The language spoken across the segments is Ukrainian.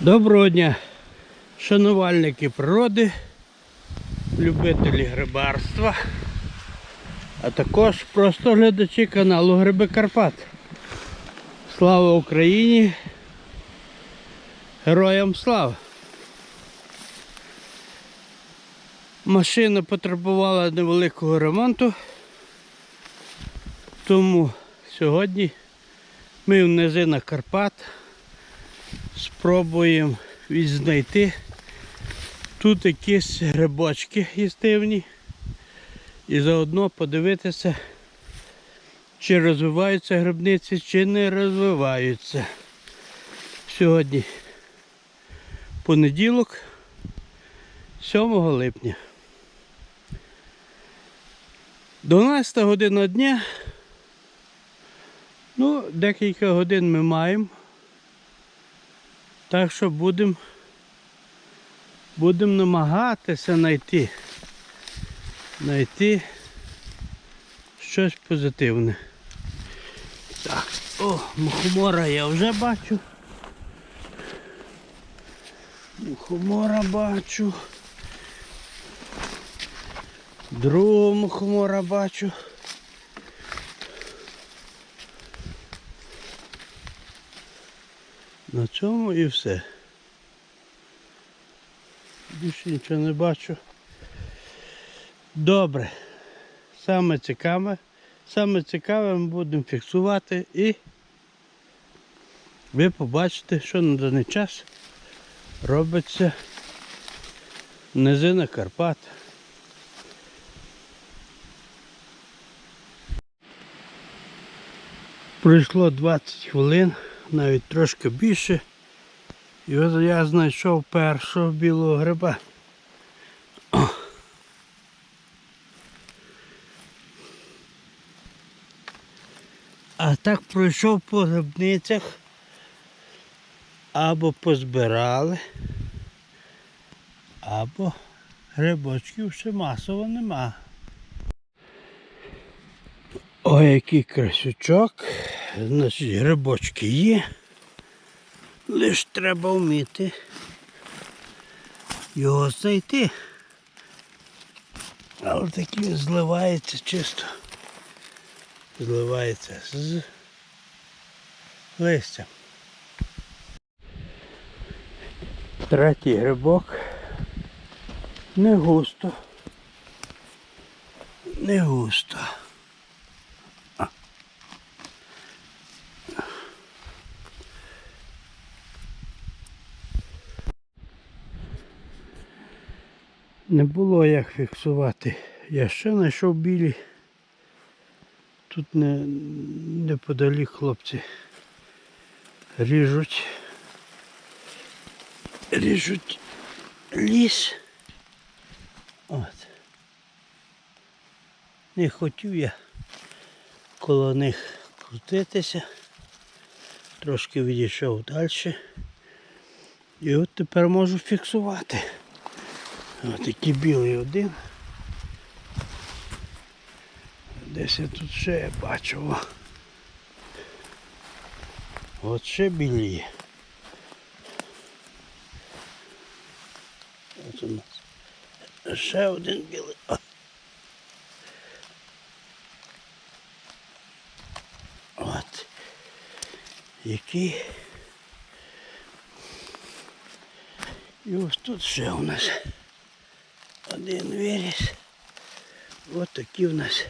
Доброго дня, шанувальники природи, любителі грибарства, а також просто глядачі каналу Гриби Карпат. Слава Україні! Героям слава! Машина потребувала невеликого ремонту, тому сьогодні ми в низинах Карпат спробуємо відзнайти тут якісь грибочки їстивні і заодно подивитися, чи розвиваються грибниці, чи не розвиваються. Сьогодні понеділок, 7 липня. 12 година дня. Ну, декілька годин ми маємо. Так що будемо будем намагатися знайти знайти щось позитивне. Так, о, мухомора я вже бачу. Мухомора бачу. Другого мухомора бачу. На цьому і все. Більше нічого не бачу. Добре. Саме цікаве. Саме цікаве ми будемо фіксувати і ви побачите, що на даний час робиться низина Карпат. Пройшло 20 хвилин навіть трошки більше. І от я знайшов першого білого гриба. О. А так пройшов по грибницях або позбирали, або грибочків ще масово нема. Ой, який красючок. Значить, грибочки є. Лиш треба вміти його знайти. Але такий зливається чисто. Зливається з листям. Третій грибок. Не густо. Не густо. Не було як фіксувати. Я ще знайшов білі. Тут не, неподалік хлопці ріжуть. Ріжуть ліс. От. Не хотів я коло них крутитися. Трошки відійшов далі. І от тепер можу фіксувати. Ось такий білий один. Десь я тут ще бачу. От ще білі. От у нас ще один білий. От. Який. І ось тут ще у нас. Один виріс. Ось такі в нас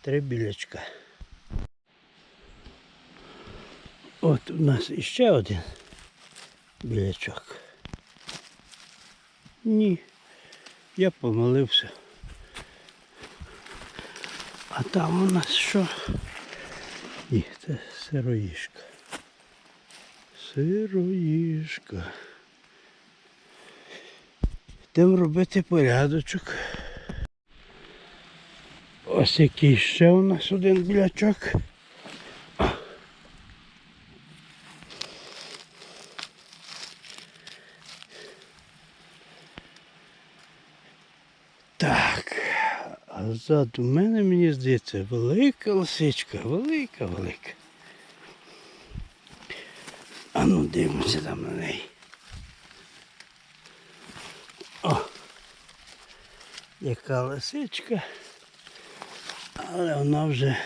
три білячка. От у нас іще один білячок. Ні, я помилився. А там у нас що? Ні, це сироїшка. Сироїшка. Йдемо робити порядочок. Ось який ще у нас один білячок. Так. А ззаду мене, мені здається, велика лисичка, велика, велика. А ну дивимося там на неї. Яка лисичка, але вона вже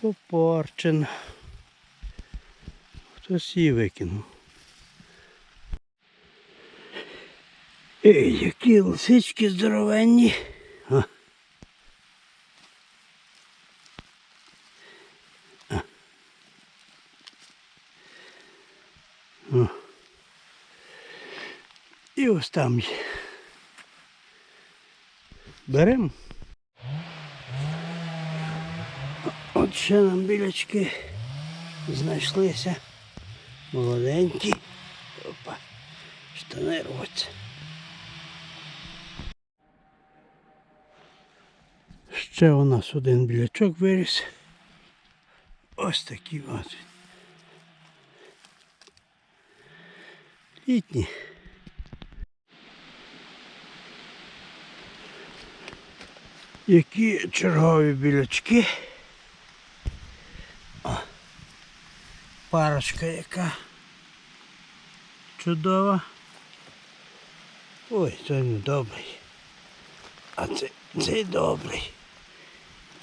попорчена. Хтось її викинув. Ей, які лисички здоровенні. А. А. О. І ось там. Беремо. От ще нам білячки знайшлися. Молоденькі. Опа. Штани рвуться. Ще у нас один білячок виріс. Ось такий ось. Літні. Які чергові білячки. О, парочка яка чудова. Ой, це не добрий. А це, цей добрий.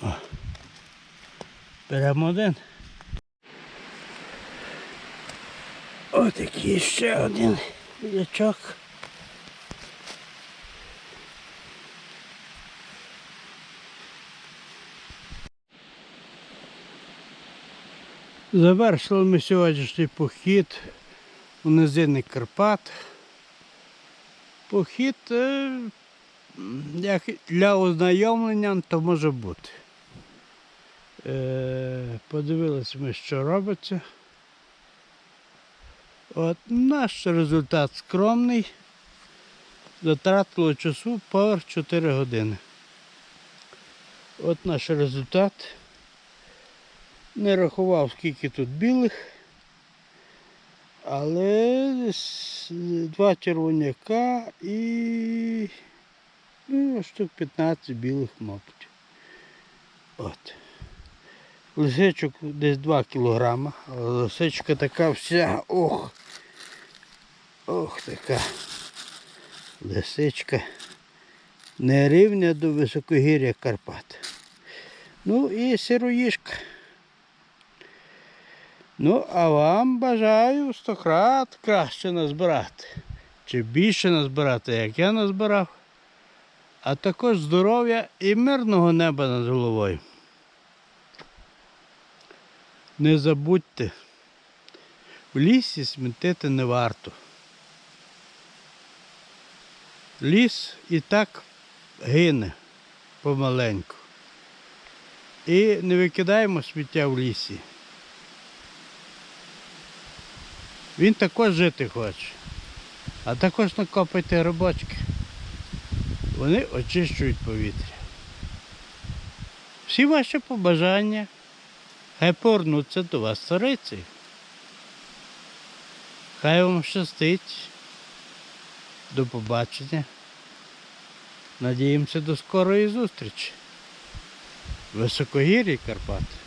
О. Беремо один. Отакий ще один білячок. Завершили ми сьогоднішній похід у низини Карпат. Похід е, як для ознайомлення то може бути. Е, подивилися ми, що робиться. От наш результат скромний. Затратило часу поверх 4 години. От наш результат. Не рахував, скільки тут білих, але два червоняка і ну, штук 15 білих, мабуть. От. Лисичок десь 2 кілограма, але лисичка така вся, ох, ох така лисичка. Не рівня до високогір'я Карпат. Ну і сироїшка. Ну, а вам бажаю стократ краще назбирати. Чи більше назбирати, як я назбирав. А також здоров'я і мирного неба над головою. Не забудьте, в лісі смітити не варто. Ліс і так гине помаленьку. І не викидаємо сміття в лісі. Він також жити хоче. А також накопайте грибочки. Вони очищують повітря. Всі ваші побажання хай повернуться до вас цариці. Хай вам щастить. До побачення. Надіємося до скорої зустрічі. Високогір'ї Карпати.